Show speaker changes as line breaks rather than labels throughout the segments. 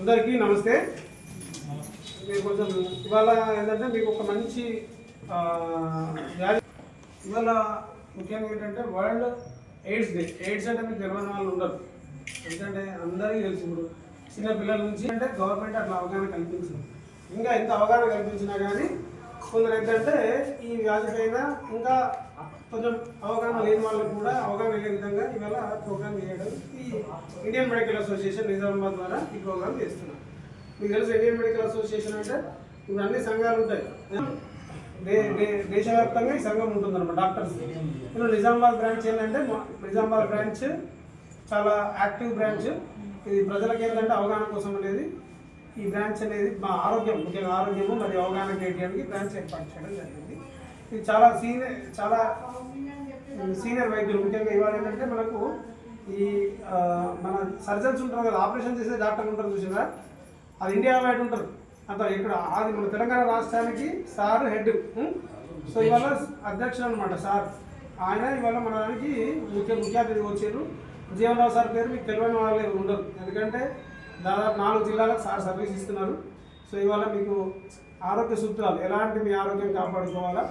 అందరికీ నమస్తే. మీరు కొంచెం ఇవాళ ఏంటంటే మీకు ఒక మంచి వ్యాధి ఇవాళ ముఖ్యంగా ఏంటంటే వరల్డ్ ఎయిడ్స్ డే. ఎయిడ్స్ అంటే మీకు తెలియని వాళ్ళు ఉండరు. ఎందుకంటే అందరికీ తెలుసు ఇప్పుడు. చిన్న పిల్లల నుంచి అంటే గవర్నమెంట్ అట్లా అవగాహన కల్పించింది. ఇంకా ఎంత అవగాహన కల్పించినా కానీ కొందరు ఏంటంటే ఈ వ్యాధి పైన ఇంకా కొంచెం అవగాహన లేని వాళ్ళకు కూడా అవగాహన అయ్యే విధంగా ఇవాళ ప్రోగ్రామ్ చేయడం ఈ ఇండియన్ మెడికల్ అసోసియేషన్ నిజామాబాద్ ద్వారా ఈ ప్రోగ్రామ్ చేస్తున్నాం మీకు తెలుసు ఇండియన్ మెడికల్ అసోసియేషన్ అంటే ఇప్పుడు అన్ని సంఘాలు ఉంటాయి. దేశవ్యాప్తంగా ఈ సంఘం ఉంటుంది అనమాట డాక్టర్స్. ఇప్పుడు నిజామాబాద్ బ్రాంచ్ ఏంటంటే మా- నిజామాబాద్ బ్రాంచ్ చాలా యాక్టివ్ బ్రాంచ్. ఇది ప్రజలకు ఏంటంటే అవగాహన కోసం అనేది ఈ బ్రాంచ్ అనేది మా ఆరోగ్యం ముఖ్యంగా ఆరోగ్యము మరియు అవగాహన చేయడానికి బ్రాంచ్ ఏర్పాటు చేయడం జరిగింది. ఇది చాలా సీనియర్ చాలా సీనియర్ వైద్యులు. ముఖ్యంగా ఇవాళ ఏంటంటే మనకు ఈ మన సర్జన్స్ ఉంటారు కదా ఆపరేషన్ చేసే డాక్టర్లు ఉంటారు చూసారా అది ఇండియా వైడ్ ఉంటారు. అంత ఇక్కడ అది మన తెలంగాణ రాష్ట్రానికి సార్ హెడ్. సో ఇవాళ అధ్యక్షుడు అనమాట సార్. ఆయన ఇవాళ మన దానికి ముఖ్య ముఖ్య అతిథి వచ్చారు. జీవనరావు సార్ పేరు మీకు తెలియని వాళ్ళు ఉండరు. ఎందుకంటే దాదాపు నాలుగు జిల్లాలకు సార్ సర్వీస్ ఇస్తున్నారు. సో ఇవాళ మీకు ఆరోగ్య సూత్రాలు ఎలాంటి మీ ఆరోగ్యం కాపాడుకోవాలా?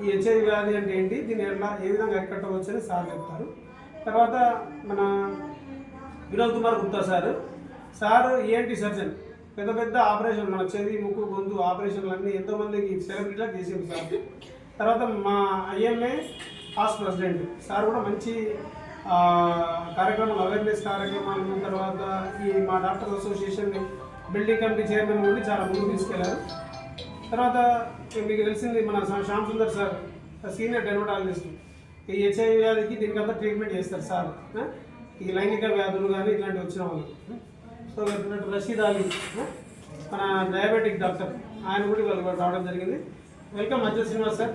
ఈ హెచ్ఐవి వ్యాధి అంటే ఏంటి? దీన్ని ఎలా ఏ విధంగా అరికట్టవచ్చు అని సార్ చెప్తారు. తర్వాత మన వినోద్ కుమార్ గుప్తా సార్. సార్ ఏంటి సర్జన్ పెద్ద పెద్ద ఆపరేషన్ మన చెవి ముక్కు గొంతు ఆపరేషన్లు అన్నీ ఎంతోమందికి సెలబ్రిటీలకు చేసేది సార్. తర్వాత మా ఐఎంఏ హాస్ ప్రెసిడెంట్ సార్ కూడా మంచి కార్యక్రమం కార్యక్రమాలు అవేర్నెస్ కార్యక్రమాలు తర్వాత ఈ మా doctors association building committee chairman నుండి చాలా ముందుకు తీసుకెళ్ళారు. తర్వాత మీకు తెలిసింది మన Shyam Sundar sir senior dermatologist ఈ హెచ్ఐవి వ్యాధికి దీనికంతా ట్రీట్మెంట్ చేస్తారు సార్. ఈ లైంగిక వ్యాధులు కానీ ఇలాంటివి వచ్చిన వాళ్ళు. సో ఇప్పుడు రషీద్ అలీ మన డయాబెటిక్ డాక్టర్ ఆయన కూడా ఇవాళ రావడం జరిగింది. Welcome Ajjal Srinivas sir.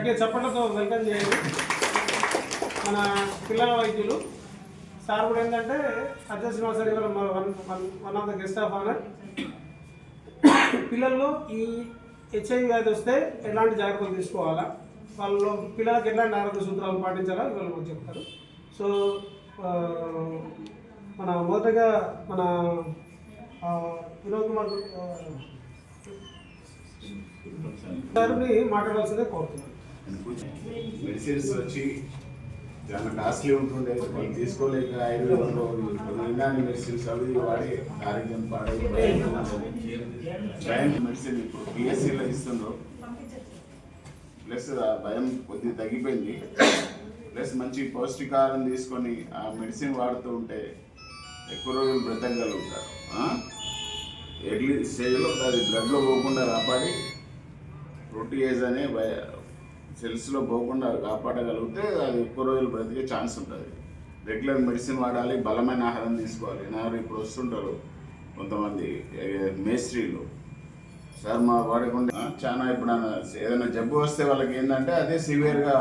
ఇది చప్పట్లతో వెల్కమ్ చేయండి. మన పిల్లల వైద్యులు. సార్ కూడా ఏంటంటే అజ్జల్ శ్రీనివాస్ సార్ ఇవాళ one one of the guest of honour పిల్లల్లో ఈ హెచ్ఐవి వ్యాధి వస్తే ఎలాంటి జాగ్రత్తలు తీసుకోవాలా? వాళ్ళు పిల్లలకి ఎలాంటి ఆరోగ్య సూత్రాలు పాటించాలా? మనకు చెప్తారు. సో మన మొదటగా మన వినోద్ కుమార్ ఆ, సార్ని మాట్లాడాల్సిందే కోరుతున్నాను.
మెడిసిన్స్ వచ్చి చాలా కాస్ట్లీ ఉంటుండే వాళ్ళు తీసుకోలేక ఆయుర్వేదంలో విజ్ఞాని మెడిసిన్స్ అవి వాడి ఆరోగ్యం పాడై భయం మెడిసిన్ ఇప్పుడు పిఎస్సిలో ఇస్తుండ్రు. ప్లస్ ఆ భయం కొద్దిగా తగ్గిపోయింది. ప్లస్ మంచి పౌష్టికాహారం తీసుకొని ఆ మెడిసిన్ వాడుతూ ఉంటే ఎక్కువ రోజులు బ్రతకగలుగుతారు. ఎర్లీ స్టేజ్లో అది బ్లడ్లో పోకుండా కాపాడి ప్రోటీయేజ్ అనే సెల్స్లో పోకుండా కాపాడగలిగితే అది ఎక్కువ రోజులు బ్రతికే ఛాన్స్ ఉంటుంది. రెగ్యులర్ మెడిసిన్ వాడాలి బలమైన ఆహారం తీసుకోవాలి. నాకు ఇప్పుడు వస్తుంటారు కొంతమంది మేస్త్రీలు. సార్ మా వాడకుండా చాలా ఇప్పుడు ఏదైనా జబ్బు వస్తే వాళ్ళకి ఏంటంటే అదే సివియర్గా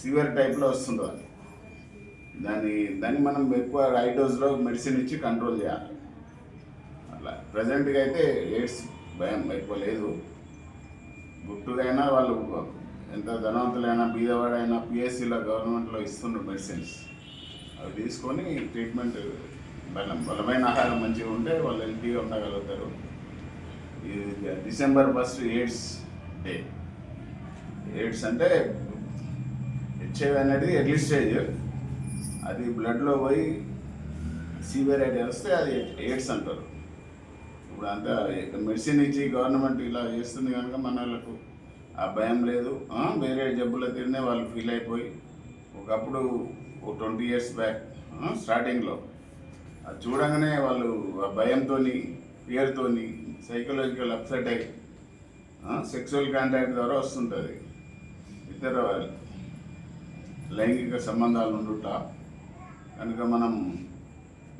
సివియర్ టైప్లో వస్తుంటుంది అది. దాన్ని దాన్ని మనం ఎక్కువ హై డోస్లో మెడిసిన్ ఇచ్చి కంట్రోల్ చేయాలి. అట్లా. ప్రజెంట్గా అయితే ఎయిడ్స్ భయం ఎక్కువ లేదు. గుట్టులైనా వాళ్ళు ఎంత ధనవంతులైనా బీదవాడైనా పిఎస్సిలో గవర్నమెంట్లో ఇస్తుండ్రు మెడిసిన్స్. అవి తీసుకొని ట్రీట్మెంట్ బలం బలమైన ఆహారం మంచిగా ఉంటే వాళ్ళు హెల్తీగా ఉండగలుగుతారు. ఇది December first AIDS day. AIDS అంటే హెచ్ఐవి అనేది ఎర్లీ స్టేజ్. అది బ్లడ్లో పోయి సీవియర్ అయితే వస్తే అది ఎయిడ్స్ అంటారు. ఇప్పుడు అంతా మెడిసిన్ ఇచ్చి గవర్నమెంట్ ఇలా చేస్తుంది కనుక మన వాళ్ళకు ఆ భయం లేదు. వేరే జబ్బుల తిరిగినే వాళ్ళు ఫీల్ అయిపోయి ఒకప్పుడు ఒక ట్వంటీ ఇయర్స్ బ్యాక్ స్టార్టింగ్లో అది చూడంగానే వాళ్ళు ఆ భయంతో ఫియర్తో సైకలాజికల్ అప్సెట్ అయ్యి సెక్సువల్ కాంటాక్ట్ ద్వారా వస్తుంటుంది. ఇతర లైంగిక సంబంధాలు ఉండుట కనుక మనం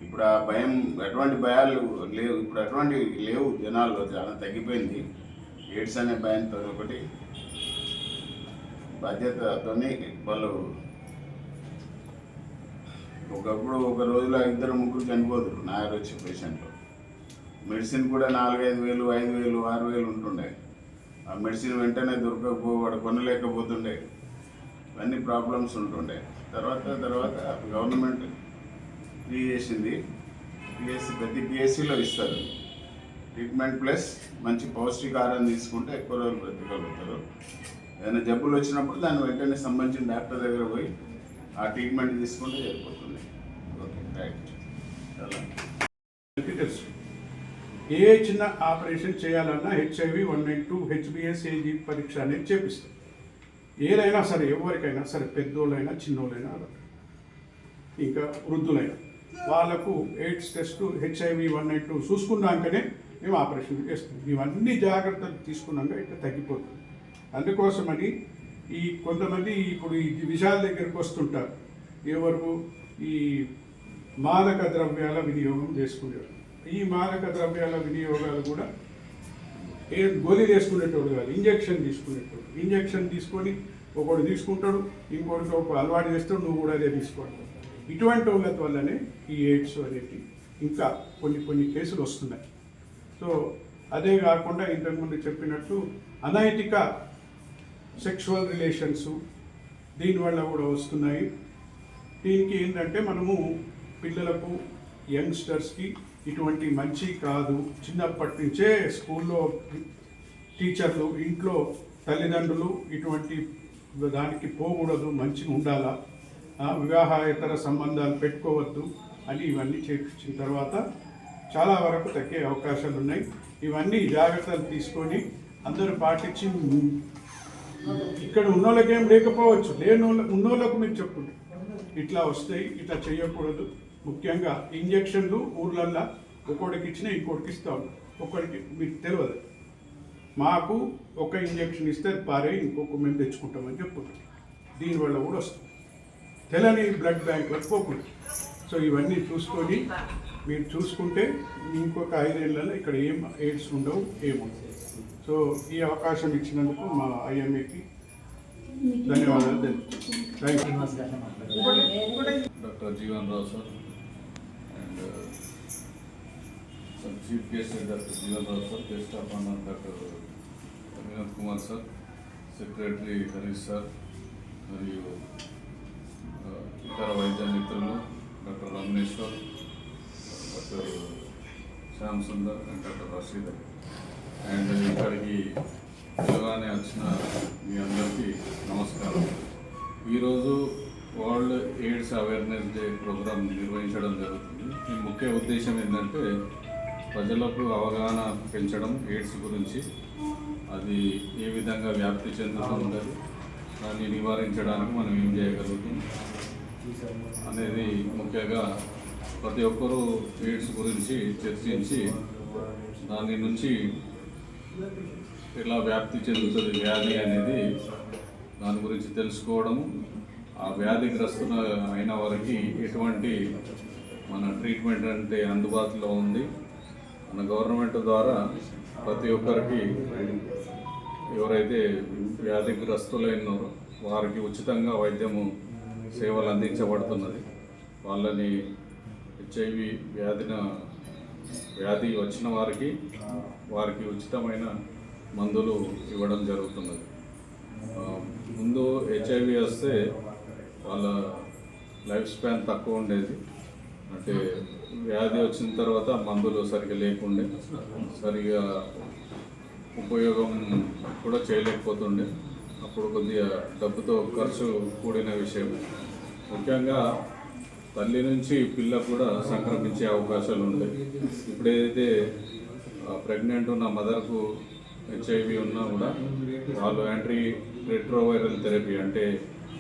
ఇప్పుడు ఆ భయం ఎటువంటి భయాలు లేవు ఇప్పుడు అటువంటి లేవు జనాల్లో చాలా తగ్గిపోయింది. ఎయిడ్స్ అనే భయంతో ఒకటి బాధ్యతతోని వాళ్ళు ఒకప్పుడు ఒక రోజులో ఇద్దరు ముగ్గురు చనిపోదురు నాయర్ వచ్చే పేషెంట్లు మెడిసిన్ కూడా నాలుగైదు వేలు ఐదు వేలు ఆరు వేలు ఉంటుండే. ఆ మెడిసిన్ వెంటనే దొరకకపోవాడు కొనలేకపోతుండే. ఇవన్నీ ప్రాబ్లమ్స్ ఉంటుండే. తర్వాత తర్వాత గవర్నమెంట్ ఫ్రీ చేసింది పిఎస్సి ప్రతి పిఎస్సిలో ఇస్తారు. ట్రీట్మెంట్ ప్లస్ మంచి పౌష్టికాహారం తీసుకుంటే ఎక్కువ రోజులు బ్రతకగలుగుతారు. ఏదైనా జబ్బులు వచ్చినప్పుడు దాన్ని వెంటనే సంబంధించిన డాక్టర్ దగ్గర పోయి ఆ ట్రీట్మెంట్ తీసుకుంటే సరిపోతుంది. ఓకే రైట్ చాలా.
తెలుసు. ఏ చిన్న ఆపరేషన్ చేయాలన్నా HIV one nine two HBS AG పరీక్ష అనేది చేపిస్తాం ఏదైనా సరే ఎవరికైనా సరే పెద్దోళ్ళైనా చిన్నోళ్ళైనా ఇంకా వృద్ధులైనా వాళ్ళకు AIDS test HIV one nine two చూసుకున్నాకనే మేము ఆపరేషన్ చేస్తాం. ఇవన్నీ జాగ్రత్తలు తీసుకున్నాక ఇట్లా తగ్గిపోతుంది. అందుకోసమని ఈ కొంతమంది ఇప్పుడు ఈ విషయాల దగ్గరికి వస్తుంటారు. ఎవరు? ఈ మాదక ద్రవ్యాల వినియోగం చేసుకునేవారు. ఈ మాదక ద్రవ్యాల వినియోగాలు కూడా ఏ గోళీ వేసుకునేటోడు కాదు ఇంజక్షన్ తీసుకునేటోడు. ఇంజెక్షన్ తీసుకొని ఒకడు తీసుకుంటాడు ఇంకోటితో ఒక అలవాటు చేస్తాడు నువ్వు కూడా అదే తీసుకోవడం ఇటువంటి వాళ్ళ వల్లనే ఈ ఎయిడ్స్ అనేది ఇంకా కొన్ని కొన్ని కేసులు వస్తున్నాయి. సో అదే కాకుండా ఇంతకుముందు చెప్పినట్టు అనైతిక సెక్షువల్ రిలేషన్స్ దీనివల్ల కూడా వస్తున్నాయి. దీనికి ఏంటంటే మనము పిల్లలకు యంగ్స్టర్స్కి ఇటువంటి మంచి కాదు. చిన్నప్పటి నుంచే స్కూల్లో టీచర్లు ఇంట్లో తల్లిదండ్రులు ఇటువంటి దానికి పోకూడదు మంచిగా ఉండాలా? వివాహేతర సంబంధాలు పెట్టుకోవద్దు అని ఇవన్నీ చేపించిన తర్వాత చాలా వరకు తగ్గే అవకాశాలు ఉన్నాయి ఇవన్నీ జాగ్రత్తలు తీసుకొని అందరూ పాటించి ఇక్కడ ఉన్నోళ్ళకేం లేకపోవచ్చు. లేని ఉన్నోళ్ళకు మీరు చెప్పండి. ఇట్లా వస్తాయి ఇట్లా చేయకూడదు. ముఖ్యంగా ఇంజక్షన్లు ఊర్లల్లో ఒకటికి ఇచ్చిన ఇంకోటికి ఇస్తా ఒక్కడికి మీకు తెలియదు మాకు ఒక ఇంజక్షన్ ఇస్తే పారే ఇంకొక మేము తెచ్చుకుంటామని చెప్పుకుంటాం దీనివల్ల కూడా వస్తుంది. తెలని బ్లడ్ బ్యాంక్ పోకుండా సో ఇవన్నీ చూసుకొని మీరు చూసుకుంటే ఇంకొక ఐదేళ్ళలో ఇక్కడ ఏం ఎయిడ్స్ ఉండవు ఏముండవు సో ఈ అవకాశం ఇచ్చినందుకు మా ఐఎంఏకి ధన్యవాదాలు thank
doctor Jeevan Rao sir and chief guest doctor Jeevan Rao sir guest of honour doctor Vinod Kumar sir secretary Harish sir మరియు ఇతర వైద్య మిత్రులు doctor Ramaneshwar doctor Shyam Sundar and doctor Rasheed and ఇక్కడికి తెలుగానే వచ్చిన మీ అందరికీ నమస్కారం. ఈరోజు world AIDS awareness day program నిర్వహించడం జరుగుతుంది. ఈ ముఖ్య ఉద్దేశం ఏంటంటే ప్రజలకు అవగాహన పెంచడం ఎయిడ్స్ గురించి. అది ఏ విధంగా వ్యాప్తి చెందుతుంది దాన్ని నివారించడానికి మనం ఏం చేయగలుగుతాం? అనేది ముఖ్యంగా ప్రతి ఒక్కరూ ఎయిడ్స్ గురించి చర్చించి దాని నుంచి ఎలా వ్యాప్తి చెందుతుంది వ్యాధి అనేది దాని గురించి తెలుసుకోవడము ఆ వ్యాధిగ్రస్తుల అయిన వారికి ఎటువంటి మన ట్రీట్మెంట్ అంటే అందుబాటులో ఉంది. మన గవర్నమెంట్ ద్వారా ప్రతి ఒక్కరికి ఎవరైతే వ్యాధిగ్రస్తులైనారో వారికి ఉచితంగా వైద్యము సేవలు అందించబడుతున్నది. వాళ్ళని హెచ్ఐవి వ్యాధిన వ్యాధి వచ్చిన వారికి వారికి ఉచితమైన మందులు ఇవ్వడం జరుగుతున్నది. ముందు హెచ్ఐవి వస్తే వాళ్ళ లైఫ్ స్పాన్ తక్కువ ఉండేది. అంటే వ్యాధి వచ్చిన తర్వాత మందులు సరిగ్గా లేకుండే సరిగా ఉపయోగం కూడా చేయలేకపోతుండే. అప్పుడు కొద్దిగా డబ్బుతో ఖర్చు కూడిన విషయం ముఖ్యంగా తల్లి నుంచి పిల్ల కూడా సంక్రమించే అవకాశాలు ఉంటాయి ఇప్పుడు ఏదైతే ప్రెగ్నెంట్ ఉన్న మదర్కు హెచ్ఐవి ఉన్నా కూడా వాళ్ళు యాంట్రీ రెట్రోవైరల్ థెరపీ అంటే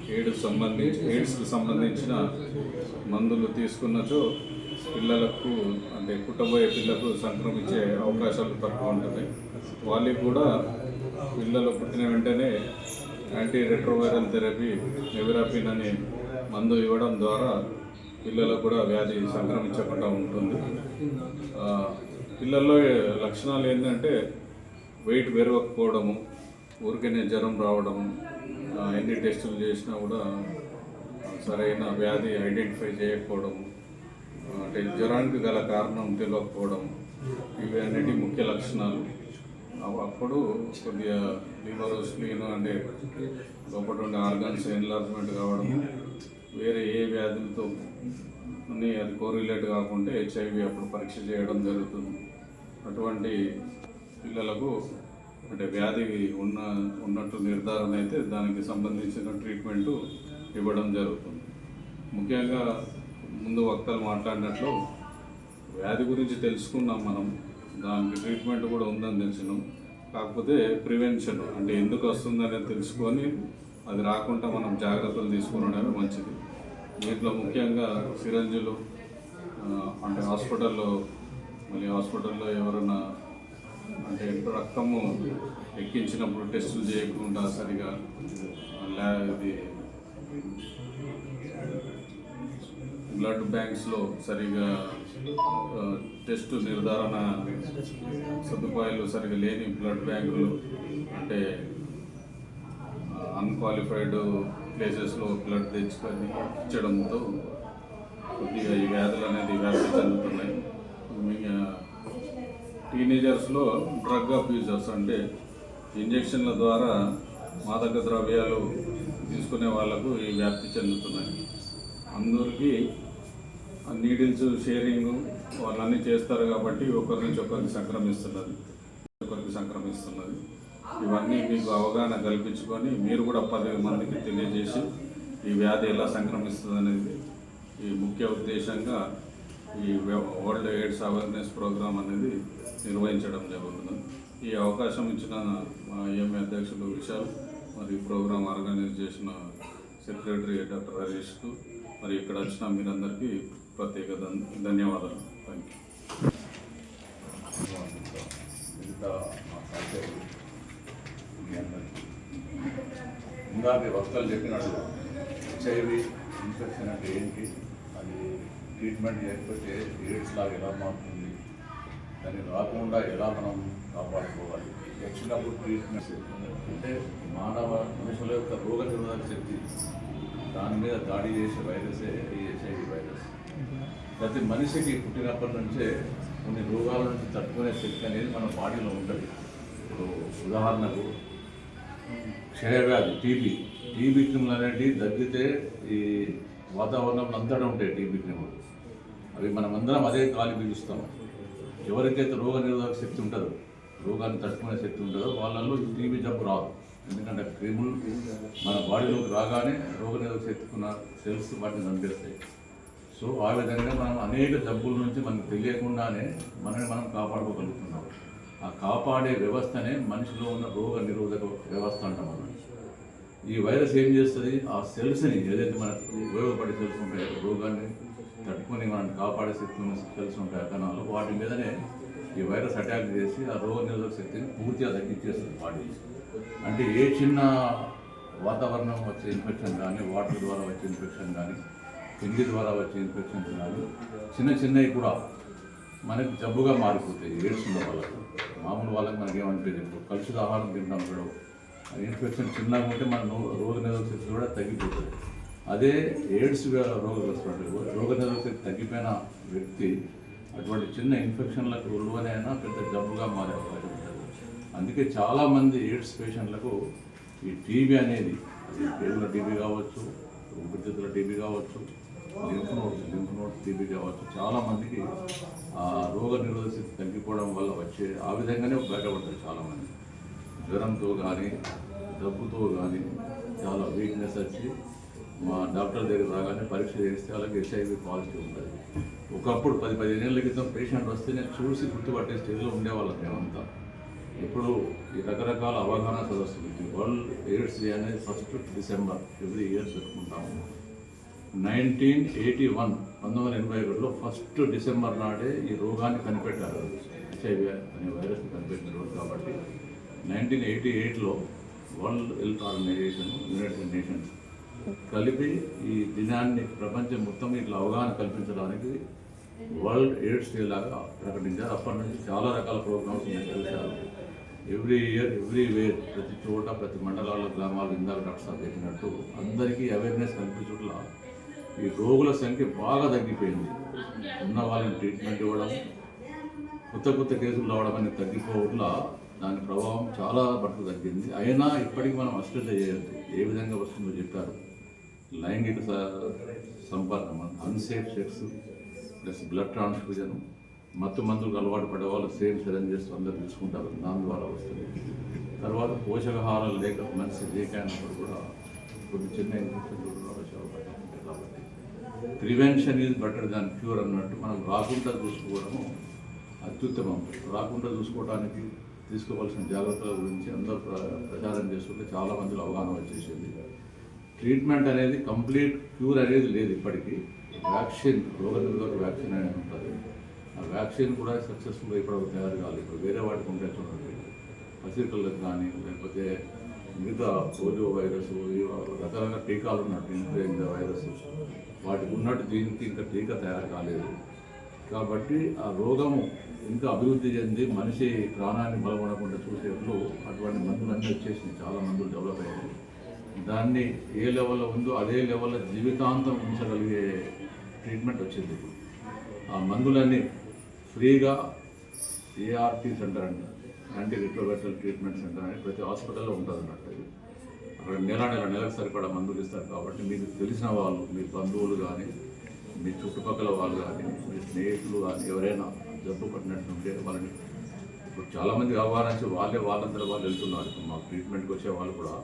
ఎయిడ్స్ సంబంధించి ఎయిడ్స్కి సంబంధించిన మందులు తీసుకున్నచో పిల్లలకు అంటే పుట్టబోయే పిల్లలకు సంక్రమించే అవకాశాలు తక్కువ ఉంటుంది. వాళ్ళకి కూడా పిల్లలు పుట్టిన వెంటనే యాంటీ రెట్రోవైరల్ థెరపీ నెవిరాపిన్ అనే మందు ఇవ్వడం ద్వారా పిల్లలకు కూడా వ్యాధి సంక్రమించకుండా ఉంటుంది. పిల్లల్లో లక్షణాలు ఏంటంటే వెయిట్ పెరగకపోవడము ఊరికనే జ్వరం రావడము ఎన్ని టెస్టులు చేసినా కూడా సరైన వ్యాధి ఐడెంటిఫై చేయకపోవడము అంటే జ్వరానికి గల కారణం తెలియకపోవడం ఇవి అన్నిటి ముఖ్య లక్షణాలు. అప్పుడు కొద్దిగా లివర్ స్ప్లీన్ అంటే లోపల ఉండే ఆర్గన్స్ ఎన్లార్జ్మెంట్ కావడం వేరే ఏ వ్యాధులతో అది కోరిలేట్ కాకుండా హెచ్ఐవి అప్పుడు పరీక్ష చేయడం జరుగుతుంది. అటువంటి పిల్లలకు అంటే వ్యాధి ఉన్న ఉన్నట్టు నిర్ధారణ అయితే దానికి సంబంధించిన ట్రీట్మెంట్ ఇవ్వడం జరుగుతుంది. ముఖ్యంగా ముందు వక్తలు మాట్లాడినట్లు వ్యాధి గురించి తెలుసుకున్నాం మనం. దానికి ట్రీట్మెంట్ కూడా ఉందని తెలిసినాం. కాకపోతే ప్రివెన్షన్ అంటే ఎందుకు వస్తుందనేది తెలుసుకొని అది రాకుండా మనం జాగ్రత్తలు తీసుకునడమే మంచిది. దీంట్లో ముఖ్యంగా సిరంజులు అంటే హాస్పిటల్లో మళ్ళీ హాస్పిటల్లో ఎవరైనా అంటే రక్తము ఎక్కించినప్పుడు టెస్టులు చేయకుండా సరిగా ల్యా ఇది బ్లడ్ బ్యాంక్స్లో సరిగా ఆ, టెస్ట్ నిర్ధారణ సదుపాయాలు సరిగా లేని బ్లడ్ బ్యాంకులు అంటే అన్క్వాలిఫైడ్ ప్లేసెస్లో బ్లడ్ తెచ్చుకొని ఇచ్చడంతో కొద్దిగా ఈ వ్యాధులు అనేది వ్యాప్తి చెందుతున్నాయి. టీనేజర్స్లో డ్రగ్ అబ్యూజర్స్ అంటే ఇంజెక్షన్ల ద్వారా మాదక ద్రవ్యాలు తీసుకునే వాళ్ళకు ఈ వ్యాప్తి చెందుతున్నాయి. అందరికీ నీడిల్స్ షేరింగ్ వాళ్ళన్నీ చేస్తారు కాబట్టి ఒకరి నుంచి ఒకరికి సంక్రమిస్తున్నది ఒకరికి సంక్రమిస్తున్నది. ఇవన్నీ మీకు అవగాహన కల్పించుకొని మీరు కూడా పది మందికి తెలియజేసి ఈ వ్యాధి ఎలా సంక్రమిస్తుంది అనేది ఈ ముఖ్య ఉద్దేశంగా ఈ వరల్డ్ ఎయిడ్స్ అవేర్నెస్ ప్రోగ్రామ్ అనేది నిర్వహించడం జరుగుతుంది. ఈ అవకాశం ఇచ్చిన మా ఏఎంఏ అధ్యక్షులు విశాల్ మరి ప్రోగ్రాం ప్రోగ్రామ్ ఆర్గనైజ్ చేసిన సెక్రటరీ డాక్టర్ హరీష్కు మరి ఇక్కడ వచ్చిన మీరందరికీ ప్రత్యేక ధన్యవాదాలు. థ్యాంక్ యూ
మిగతా మా సహచరులు మీ అందరికీ. ఇందాక వక్తలు చెప్పినట్టు హెచ్ఐవి ఇన్ఫెక్షన్ అంటే ఏంటి? అది ట్రీట్మెంట్ చేయకపోతే ఎయిడ్స్ లాగా ఎలా మారుతుంది? దాన్ని రాకుండా ఎలా మనం కాపాడుకోవాలి? వచ్చినప్పుడు ట్రీట్మెంట్ అంటే మానవ మనుషుల యొక్క రోగ నిరోధక శక్తి దాని మీద దాడి చేసే వైరసే ఈ హెచ్ఐవి వైరస్ ప్రతి మనిషికి పుట్టినప్పటి నుంచే కొన్ని రోగాల నుంచి తట్టుకునే శక్తి అనేది మన బాడీలో ఉంటుంది. ఇప్పుడు ఉదాహరణకు క్షయవ్యాధి టీబీ. టీబీ క్రిములు అనేవి తగ్గితే ఈ వాతావరణంలో అంతటా ఉంటాయి టీబీ క్రిములు. అవి మనమందరం అదే గాలి పీలుస్తాం. ఎవరికైతే రోగ నిరోధక శక్తి ఉంటుందో రోగాన్ని తట్టుకునే శక్తి ఉంటుందో వాళ్ళల్లో టీబీ జబ్బు రాదు. ఎందుకంటే క్రిములు మన బాడీలోకి రాగానే రోగ నిరోధక శక్తి ఉన్న సెల్స్ వాటిని చంపేస్తాయి. సో ఆ విధంగా మనం అనేక జబ్బుల నుంచి మనకు తెలియకుండానే మనల్ని మనం కాపాడుకోగలుగుతున్నాం. ఆ కాపాడే వ్యవస్థనే మనిషిలో ఉన్న రోగ నిరోధక వ్యవస్థ అంటాం మనం. ఈ వైరస్ ఏం చేస్తుంది? ఆ సెల్స్ని ఏదైతే మనకు ఉపయోగపడే సెల్స్ ఉంటాయో రోగాన్ని తట్టుకొని మనం కాపాడే శక్తి ఉన్న సెల్స్ ఉంటాయి ఆ కణాలు వాటి మీదనే ఈ వైరస్ అటాక్ చేసి ఆ రోగ నిరోధక శక్తిని పూర్తిగా తగ్గించేస్తుంది బాడీ అంటే ఏ చిన్న వాతావరణం వచ్చే ఇన్ఫెక్షన్ కానీ వాటర్ ద్వారా వచ్చే ఇన్ఫెక్షన్ కానీ తిండి ద్వారా వచ్చే ఇన్ఫెక్షన్స్ కానీ చిన్న చిన్నవి కూడా మనకి జబ్బుగా మారిపోతాయి ఎయిడ్స్ ఉన్న వాళ్ళకు. మామూలు వాళ్ళకి మనకేమనిపించదు ఇప్పుడు కలుషిత ఆహారం తింటాం కూడా ఆ ఇన్ఫెక్షన్ చిన్నగా ఉంటే మన రోగ నిరోధక శక్తి కూడా తగ్గిపోతుంది. అదే ఎయిడ్స్ వ్య- రోగ నిరోధక శక్తి తగ్గిపోయిన వ్యక్తి అటువంటి చిన్న ఇన్ఫెక్షన్లకు ఉరువనైనా పెద్ద జబ్బుగా మారే అవకాశం ఉంటుంది. అందుకే చాలామంది ఎయిడ్స్ పేషెంట్లకు ఈ టీబీ అనేది అది పేగుల టీబీ కావచ్చు ఊపిరితిత్తుల టీబీ కావచ్చు lymph nodes lymph nodes TB కావచ్చు చాలామందికి ఆ రోగ నిరోధక శక్తి తగ్గిపోవడం వల్ల వచ్చే ఆ విధంగానే బయటపడతారు చాలామంది. జ్వరంతో కానీ డబ్బుతో కానీ చాలా వీక్నెస్ వచ్చి మా డాక్టర్ దగ్గర రాగానే పరీక్ష చేస్తే వాళ్ళకి హెచ్ఐవి పాజిటివ్ ఉంటుంది. ఒకప్పుడు పది పదిహేను ఏళ్ళ క్రితం పేషెంట్ వస్తే నేను చూసి గుర్తుపట్టే స్టేజ్లో ఉండేవాళ్ళం మేమంతా. ఇప్పుడు ఈ రకరకాల అవగాహన సదస్సులు. వరల్డ్ ఎయిడ్స్ డే అనేది ఫస్ట్ డిసెంబర్ ఎవ్రీ ఇయర్ జరుపుకుంటాము. నైన్టీన్ ఎయిటీ వన్ పంతొమ్మిది వందల ఎనభై ఒకటిలో ఫస్ట్ డిసెంబర్ నాడే ఈ రోగాన్ని కనిపెట్టారు. హెచ్ఐవి అనే వైరస్ని కనిపెట్టిన రోజు కాబట్టి నైన్టీన్ ఎయిటీ ఎయిట్లో world health organization united nations కలిపి ఈ దినాన్ని ప్రపంచం మొత్తం ఇట్లా అవగాహన కల్పించడానికి వరల్డ్ ఎయిడ్స్ డే లాగా ప్రకటించారు. అప్పటి నుంచి చాలా రకాల ప్రోగ్రామ్స్ ఉన్నాయి. ఎవ్రీ ఇయర్ ఎవ్రీ వేర్ ప్రతి చోట ప్రతి మండలాల్లో గ్రామాలు ఇందాక డాక్టర్ సార్ చెప్పినట్టు అందరికీ అవేర్నెస్ కల్పించట్ల ఈ రోగుల సంఖ్య బాగా తగ్గిపోయింది. ఉన్న వాళ్ళని ట్రీట్మెంట్ ఇవ్వడం కొత్త కొత్త కేసులు రావడం అనేది తగ్గిపోవట్ల దాని ప్రభావం చాలా మటుకు తగ్గింది. అయినా ఇప్పటికి మనం అశ్రద్ధ చేయొద్దు. ఏ విధంగా వస్తుందో చెప్పారు. లైంగిక సంపర్కం unsafe sex plus blood transfusion మత్తు మందులకు అలవాటు పడే వాళ్ళు సేమ్ సిరంజెస్ అందరు తీసుకుంటారు దాని ద్వారా వస్తుంది. తర్వాత పోషకాహారాలు లేక మనిషి లేక అయినప్పుడు కూడా కొన్ని చిన్న ఇన్ఫెక్షన్లు కూడా అవసరం పడుతుంటాయి కాబట్టి prevention is better than cure అన్నట్టు మనం రాకుండా చూసుకోవడము అత్యుత్తమం. రాకుండా చూసుకోవడానికి తీసుకోవాల్సిన జాగ్రత్తల గురించి అందరూ ప్ర- ప్రచారం చేస్తుంటే చాలా మందిలో అవగాహన వచ్చేసింది. ట్రీట్మెంట్ అనేది కంప్లీట్ క్యూర్ అనేది లేదు ఇప్పటికీ. వ్యాక్సిన్ రోగ నిరోధక వ్యాక్సిన్ అనేది ఉంటుంది. ఆ వ్యాక్సిన్ కూడా సక్సెస్ఫుల్గా ఇప్పుడు తయారు కావాలి ఇప్పుడు వేరే వాటికి ఉంటే చూడండి పసిరికలకు కానీ లేకపోతే మిగతా పోలియో వైరస్ ఈ టీకాలు ఉన్నట్టు ఇన్ఫ్లుయెంజా వైరస్ వాటికి ఉన్నట్టు దీనికి ఇంకా టీకా తయారు కాలేదు. కాబట్టి ఆ రోగము ఇంకా అభివృద్ధి చెంది మనిషి ప్రాణాన్ని బలపడకుండా చూసేట్లు అటువంటి మందులన్నీ వచ్చేసినాయి చాలా మందులు డెవలప్ అయ్యాయి దాన్ని ఏ లెవెల్లో ఉందో అదే లెవెల్లో జీవితాంతం ఉంచగలిగే ట్రీట్మెంట్ వచ్చింది. ఆ మందులన్నీ ఫ్రీగా ఏఆర్టీ సెంటర్ అంట. యాంటీ రిట్రోవైరల్ ట్రీట్మెంట్ సెంటర్ అని ప్రతి హాస్పిటల్లో ఉంటుంది అన్నట్టు ఇది. అక్కడ నెల నెల నెలకు సరిపడా మందులు ఇస్తారు కాబట్టి మీకు తెలిసిన వాళ్ళు మీ బంధువులు కానీ మీ చుట్టుపక్కల వాళ్ళు కానీ మీ స్నేహితులు కానీ ఎవరైనా జబ్బు పట్టినట్టుంటే వాళ్ళని ఇప్పుడు చాలామంది అవ్వాలని వాళ్ళే వాళ్ళందరూ వాళ్ళు వెళ్తున్నారు. ఇప్పుడు మాకు ట్రీట్మెంట్కి వచ్చే వాళ్ళు కూడా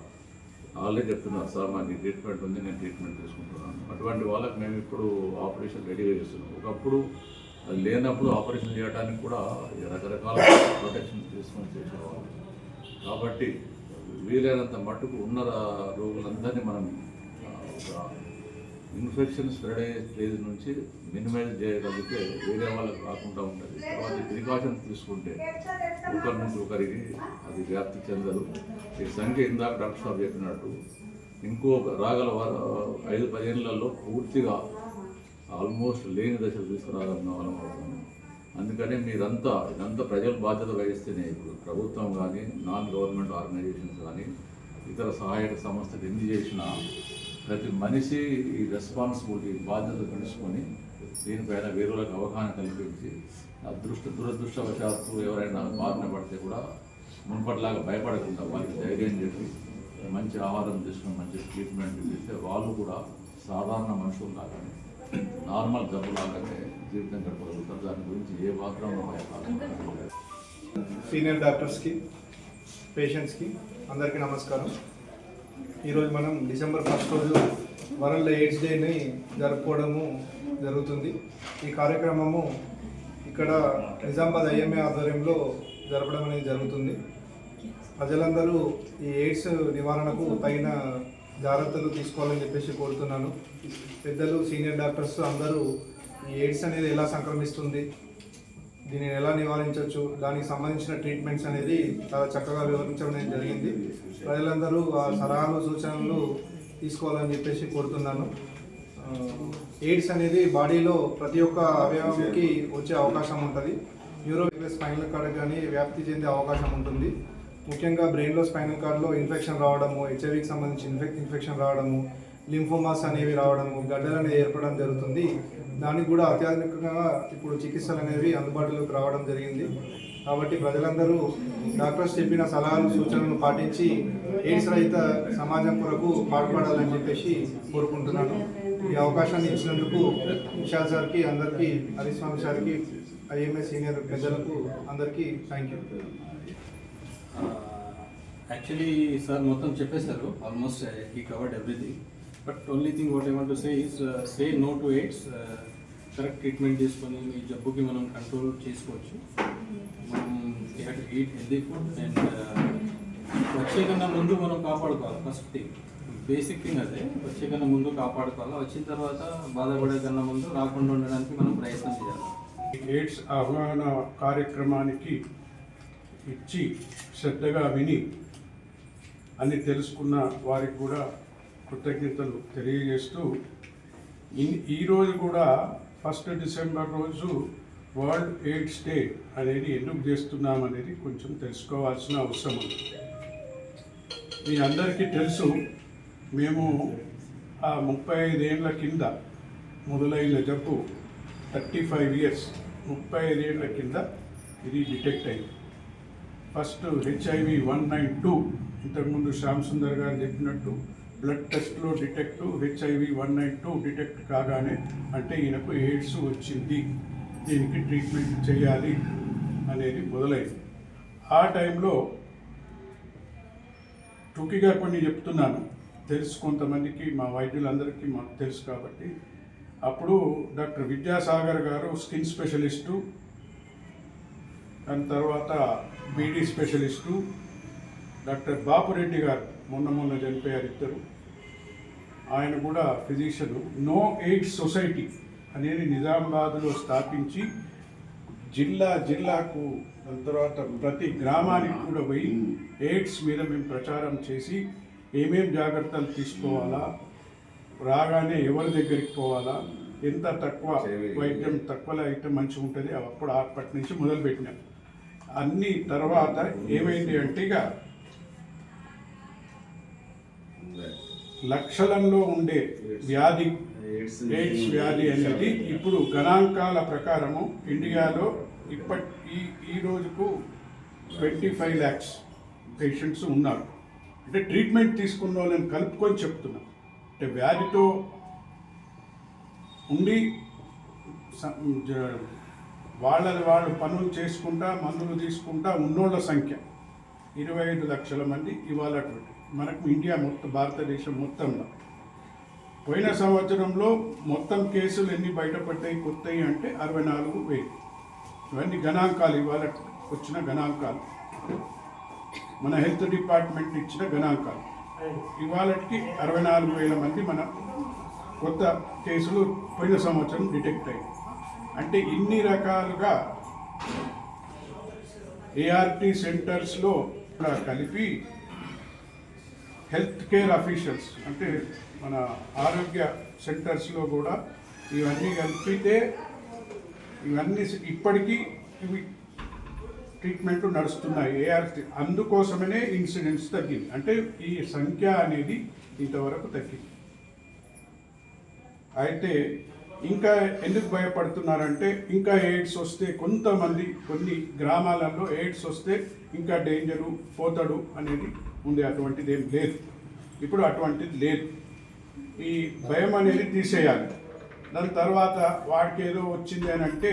వాళ్ళే చెప్తున్నారు సార్ మాకు ట్రీట్మెంట్ ఉంది నేను ట్రీట్మెంట్ తీసుకుంటున్నాను. అటువంటి వాళ్ళకి మేము ఇప్పుడు ఆపరేషన్ రెడీగా చేస్తున్నాం. ఒకప్పుడు లేనప్పుడు ఆపరేషన్ చేయడానికి కూడా రకరకాల ప్రొటెక్షన్ తీసుకొని చేసేవాళ్ళు. కాబట్టి వీలైనంత మట్టుకు ఉన్న రోగులందరినీ మనం ఒక ఇన్ఫెక్షన్ స్ప్రెడ్ అయ్యే స్టేజ్ నుంచి మినిమైజ్ చేయగలిగితే వేరే వాళ్ళకి రాకుండా ఉంటుంది. తర్వాత ప్రికాషన్స్ తీసుకుంటే ఒకరి నుంచి ఒకరికి అది వ్యాప్తి చెందదు. ఈ సంఖ్య ఇందాక డాక్టర్ సాబ్ చెప్పినట్టు ఇంకో రాగల వార- ఐదు పదిహేనులలో పూర్తిగా ఆల్మోస్ట్ లేని దశలు తీసుకురాగలిగిన వాళ్ళం అవుతుంది మీరంతా ఇదంతా ప్రజల బాధ్యత వహిస్తేనే ఇప్పుడు ప్రభుత్వం కానీ నాన్ గవర్నమెంట్ ఆర్గనైజేషన్స్ కానీ ఇతర సహాయక సంస్థలు ఎన్ని చేసినా ప్రతి మనిషి ఈ రెస్పాన్సిబిలిటీ బాధ్యత తెలుసుకొని దీనిపైన వేరులకు అవగాహన కల్పించి అదృష్ట దురదృష్టవశాత్తు ఎవరైనా బారిన పడితే కూడా మునుపటిలాగా భయపడకుండా వాళ్ళకి ధైర్యం చెప్పి మంచి ఆహారం తీసుకుని మంచి ట్రీట్మెంట్ చేస్తే వాళ్ళు కూడా సాధారణ మనుషులు మనుషుల్లాగానే నార్మల్ జబ్బులాగానే జీవితం గడపగలుగుతారు. దాని గురించి ఏ మాత్రం
సీనియర్ డాక్టర్స్కి పేషెంట్స్కి అందరికీ నమస్కారం. ఈరోజు మనం డిసెంబర్ ఫస్ట్ రోజు వరల్డ్ ఎయిడ్స్ డేని జరుపుకోవడము జరుగుతుంది. ఈ కార్యక్రమము ఇక్కడ నిజామాబాద్ ఐఎంఏ ఆధ్వర్యంలో జరపడం అనేది జరుగుతుంది. ప్రజలందరూ ఈ ఎయిడ్స్ నివారణకు తగిన జాగ్రత్తలు తీసుకోవాలని చెప్పేసి కోరుతున్నాను. పెద్దలు సీనియర్ డాక్టర్స్ అందరూ ఈ ఎయిడ్స్ అనేది ఎలా సంక్రమిస్తుంది దీనిని ఎలా నివారించవచ్చు దానికి సంబంధించిన ట్రీట్మెంట్స్ అనేది చాలా చక్కగా వివరించడం అనేది జరిగింది. ప్రజలందరూ ఆ సలహాలు సూచనలు తీసుకోవాలని చెప్పేసి కోరుతున్నాను. ఎయిడ్స్ అనేది బాడీలో ప్రతి ఒక్క అవయవంకి వచ్చే అవకాశం ఉంటుంది. న్యూరో స్పైనల్ కార్డ్ కానీ వ్యాప్తి చెందే అవకాశం ఉంటుంది. ముఖ్యంగా బ్రెయిన్లో స్పైనల్ కార్డ్లో ఇన్ఫెక్షన్ రావడము హెచ్ఐవికి సంబంధించి ఇన్ఫెక్ ఇన్ఫెక్షన్ రావడము లింఫోమాస్ అనేవి రావడము గడ్డలు అనేవి ఏర్పడడం జరుగుతుంది. దానికి కూడా అత్యాధునికంగా ఇప్పుడు చికిత్సలు అనేవి అందుబాటులోకి రావడం జరిగింది. కాబట్టి ప్రజలందరూ డాక్టర్స్ చెప్పిన సలహాలు సూచనలు పాటించి ఎయిడ్స్ రహిత సమాజం కొరకు పాటుపడాలని చెప్పేసి కోరుకుంటున్నాను. ఈ అవకాశాన్ని ఇచ్చినందుకు విశాల్ సార్కి అందరికీ హరిస్వామి సార్కి ఐఎంఏ సీనియర్ పెద్దలకు అందరికీ thank you Uh,
actually sir మొత్తం చెప్పేశారు. Almost he covered everything but only thing what I want say is say no to AIDS correct treatment తీసుకొని ఈ జబ్బుకి మనం కంట్రోల్ చేసుకోవచ్చు. మనం to eat healthy food and వచ్చే కన్నా ముందు మనం కాపాడుకోవాలి. ఫస్ట్ థింగ్ బేసిక్ థింగ్ అదే. వచ్చే కన్నా ముందు కాపాడుకోవాలి. వచ్చిన తర్వాత బాధపడే కన్నా ముందు రాకుండా ఉండడానికి మనం ప్రయత్నం చేయాలి.
ఎయిడ్స్ అవగాహన కార్యక్రమానికి ఇచ్చి శ్రద్ధగా విని అన్ని తెలుసుకున్న వారికి కూడా కృతజ్ఞతలు తెలియజేస్తూ ఈరోజు కూడా ఫస్ట్ డిసెంబర్ రోజు వరల్డ్ ఎయిడ్స్ డే అనేది ఎందుకు చేస్తున్నాం అనేది కొంచెం తెలుసుకోవాల్సిన అవసరం ఉంది. మీ అందరికీ తెలుసు మేము ఆ ముప్పై ఐదేళ్ళ కింద మొదలైన జబ్బు థర్టీ ఫైవ్ ఇయర్స్ ముప్పై ఐదేళ్ళ కింద ఇది డిటెక్ట్ అయింది. First HIV one nine two ఇంతకుముందు శ్యామ్ సుందర్ గారు చెప్పినట్టు బ్లడ్ టెస్ట్లో detect HIV one nine two detect కాగానే అంటే ఈయనకు ఎయిడ్స్ వచ్చింది. దీనికి ట్రీట్మెంట్ చేయాలి అనేది మొదలైంది. ఆ టైంలో టుకిగా కొన్ని చెప్తున్నాను. తెలుసు కొంతమందికి మా వైద్యులందరికీ మాకు తెలుసు కాబట్టి. అప్పుడు డాక్టర్ విద్యాసాగర్ గారు స్కిన్ స్పెషలిస్టు దాని తర్వాత బీడీ స్పెషలిస్టు డాక్టర్ బాపురెడ్డి గారు మొన్న మొన్న చనిపోయారు ఇద్దరు. ఆయన కూడా ఫిజిషియన్. నో ఎయిడ్స్ సొసైటీ అనేది నిజామాబాద్లో స్థాపించి జిల్లా జిల్లాకు దాని తర్వాత ప్రతి గ్రామానికి కూడా పోయి ఎయిడ్స్ మీద మేము ప్రచారం చేసి ఏమేం జాగ్రత్తలు తీసుకోవాలా రాగానే ఎవరి దగ్గరికి పోవాలా ఎంత తక్కువ వైద్యం తక్కువలో అయితే మంచిగా ఉంటుంది అప్పుడు అప్పటి నుంచి మొదలుపెట్టినాం. అన్ని తర్వాత ఏమైంది అంటే ఇక ఉండే వ్యాధి ఎయిడ్స్ వ్యాధి అనేది ఇప్పుడు గణాంకాల ప్రకారము ఇండియాలో ఇప్పటి ఈ ఈ రోజుకు ట్వంటీ ఫైవ్ ల్యాక్స్ పేషెంట్స్ ఉన్నారు. అంటే ట్రీట్మెంట్ తీసుకున్న వాళ్ళని కలుపుకొని చెప్తున్నా. అంటే వ్యాధితో ఉండి వాళ్ళని వాళ్ళు పనులు చేసుకుంటా మందులు తీసుకుంటా ఉన్నోళ్ళ సంఖ్య. ఇరవై ఐదు లక్షల మంది ఇవాళ మనకు ఇండియా మొత్తం భారతదేశం మొత్తంలో. పోయిన సంవత్సరంలో మొత్తం కేసులు ఎన్ని బయటపడ్డాయి కొత్తవి అంటే అరవై నాలుగు వేలు. ఇవన్నీ గణాంకాలు ఇవాళ వచ్చిన గణాంకాలు. మన హెల్త్ డిపార్ట్మెంట్ ఇచ్చిన గణాంకాలు. ఇవాళకి అరవై నాలుగు వేల మంది మన కొత్త కేసులు పోయిన సంవత్సరం డిటెక్ట్ అయ్యాయి. అంటే ఇన్ని రకాలుగా ఏఆర్టీ సెంటర్స్లో కలిపి హెల్త్ కేర్ అఫీషియల్స్ అంటే మన ఆరోగ్య సెంటర్స్లో కూడా ఇవన్నీ కలిపితే ఇవన్నీ ఇప్పటికీ ఇవి ట్రీట్మెంట్ నడుస్తున్నాయి ఏఆర్టీ అందుకోసమనే ఇన్సిడెంట్స్ తగ్గింది. అంటే ఈ సంఖ్య అనేది ఇంతవరకు తగ్గింది. అయితే ఇంకా ఎందుకు భయపడుతున్నారంటే ఇంకా ఎయిడ్స్ వస్తే కొంతమంది కొన్ని గ్రామాలలో ఎయిడ్స్ వస్తే ఇంకా డేంజరు పోతాడు అనేది ఉంది. అటువంటిది ఏం లేదు. ఇప్పుడు అటువంటిది లేదు. ఈ భయం అనేది తీసేయాలి. దాని తర్వాత వాడికి ఏదో వచ్చింది అని అంటే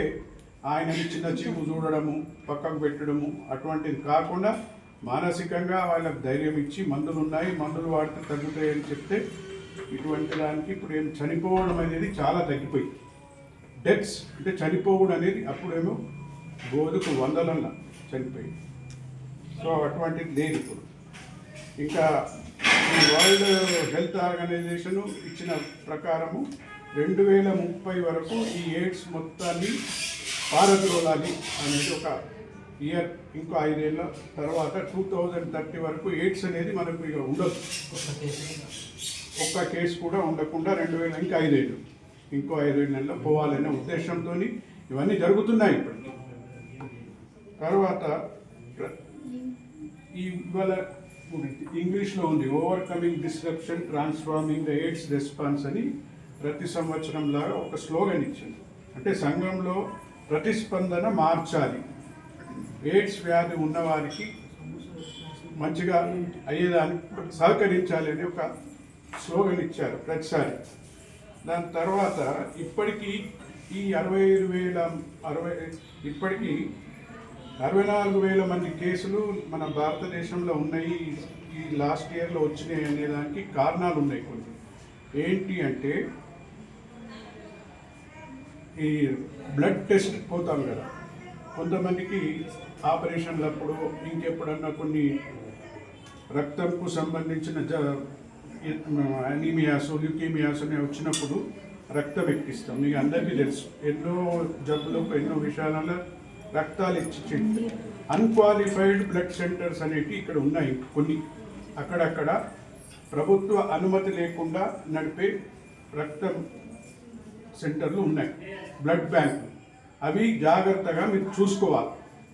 ఆయనని చిన్న చీపు చూడడము పక్కకు పెట్టడము అటువంటిది కాకుండా మానసికంగా వాళ్ళకి ధైర్యం ఇచ్చి మందులు ఉన్నాయి మందులు వాడితే తగ్గుతాయని చెప్తే ఇటువంటి దానికి ఇప్పుడు ఏం చనిపోవడం అనేది చాలా తగ్గిపోయింది డెత్స్ అంటే చనిపోవడం అనేది అప్పుడేమో గోధుకు వందలన్న చనిపోయింది సో అటువంటిది లేదు ఇప్పుడు. ఇంకా ఈ వరల్డ్ హెల్త్ ఆర్గనైజేషన్ ఇచ్చిన ప్రకారము రెండు వేల ముప్పై వరకు ఈ ఎయిడ్స్ మొత్తాన్ని పారద్రోలాలి అనేది ఒక ఇయర్ ఇంకో ఐదేళ్ళ తర్వాత టూ థౌజండ్ థర్టీ వరకు ఎయిడ్స్ అనేది మనకు ఇక ఉండదు. ఒక్క కేసు కూడా ఉండకుండా రెండు వేల ఇంకా ఐదేళ్ళు ఇంకో ఐదేళ్ళ నెలలో పోవాలనే ఉద్దేశంతో ఇవన్నీ జరుగుతున్నాయి ఇప్పుడు. తర్వాత ఇవాళ ఇంగ్లీష్లో ఉంది overcoming disruption transforming the AIDS response అని ప్రతి సంవత్సరం లాగా ఒక స్లోగన్ ఇచ్చింది. అంటే సంఘంలో ప్రతిస్పందన మార్చాలి. ఎయిడ్స్ వ్యాధి ఉన్నవారికి మంచిగా అయ్యేదానికి సహకరించాలి అని ఒక స్లోగన్ ఇచ్చారు ప్రతిసారి. దాని తర్వాత ఇప్పటికీ ఈ అరవై ఐదు వేల అరవై ఇప్పటికీ అరవై నాలుగు వేల మంది కేసులు మన భారతదేశంలో ఉన్నాయి. ఈ లాస్ట్ ఇయర్లో వచ్చినాయి అనేదానికి కారణాలు ఉన్నాయి కొన్ని. ఏంటి అంటే ఈ బ్లడ్ టెస్ట్ పోతాం కదా. కొంతమందికి ఆపరేషన్లప్పుడు ఇంకెప్పుడన్నా కొన్ని రక్తంకు సంబంధించిన జ అనీమియాస్ ల్యూకేమియాస్ అనేవి వచ్చినప్పుడు రక్తం ఎక్కిస్తాం మీకు అందరికీ తెలుసు. ఎన్నో జబ్బులకు ఎన్నో విషయాలలో రక్తాలు ఇచ్చి అన్క్వాలిఫైడ్ బ్లడ్ సెంటర్స్ అనేవి ఇక్కడ ఉన్నాయి. కొన్ని అక్కడక్కడ ప్రభుత్వ అనుమతి లేకుండా నడిపే రక్తం సెంటర్లు ఉన్నాయి. బ్లడ్ బ్యాంక్ అవి జాగ్రత్తగా మీరు చూసుకోవాలి.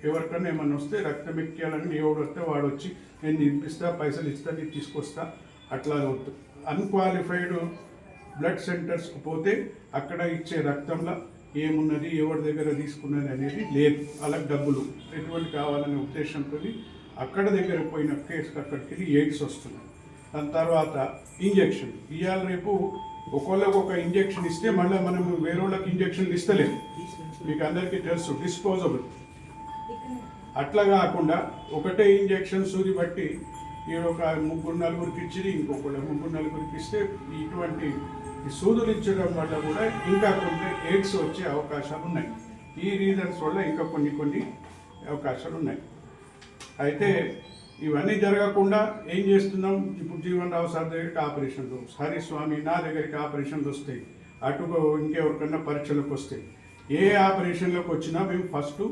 ఎవరికైనా ఏమన్నా వస్తే రక్తం ఎక్కియాలని ఎవడు వస్తే వాడు వచ్చి నేను తినిపిస్తా పైసలు ఇస్తా నేను తీసుకొస్తా అట్లా అన్క్వాలిఫైడ్ బ్లడ్ సెంటర్స్కి పోతే అక్కడ ఇచ్చే రక్తంలో ఏమున్నది ఎవరి దగ్గర తీసుకున్నది అనేది లేదు. అలా డబ్బులు ఎటువంటి కావాలనే ఉద్దేశంతో అక్కడ దగ్గర పోయిన కేసుకి అక్కడికి వెళ్ళి ఎయిడ్స్ వస్తున్నాయి. దాని తర్వాత ఇంజెక్షన్. ఇవాళ రేపు ఒకళ్ళకి ఒక ఇంజెక్షన్ ఇస్తే మళ్ళీ మనం వేరే వాళ్ళకి ఇంజెక్షన్లు ఇస్తలేము మీకు అందరికీ తెలుసు డిస్పోజబుల్ అట్లా కాకుండా ఒకటే ఇంజెక్షన్ సూది బట్టి ఈడ ఒక ముగ్గురు నలుగురికి ఇచ్చి ఇంకొకటి ముగ్గురు నలుగురికి ఇస్తే ఇటువంటి ఈ సూదులు ఇచ్చడం వల్ల కూడా ఇంకా కొన్ని ఎయిడ్స్ వచ్చే అవకాశాలు ఉన్నాయి. ఈ రీజన్స్ వల్ల ఇంకా కొన్ని కొన్ని అవకాశాలు ఉన్నాయి. అయితే ఇవన్నీ జరగకుండా ఏం చేస్తున్నాం? ఇప్పుడు జీవన్ రావు సార్ దగ్గరికి ఆపరేషన్లు హరిస్వామి నా దగ్గరికి ఆపరేషన్లు వస్తాయి అటు ఇంకెవరికన్నా పరీక్షలకు వస్తాయి ఏ ఆపరేషన్లకు వచ్చినా మేము ఫస్ట్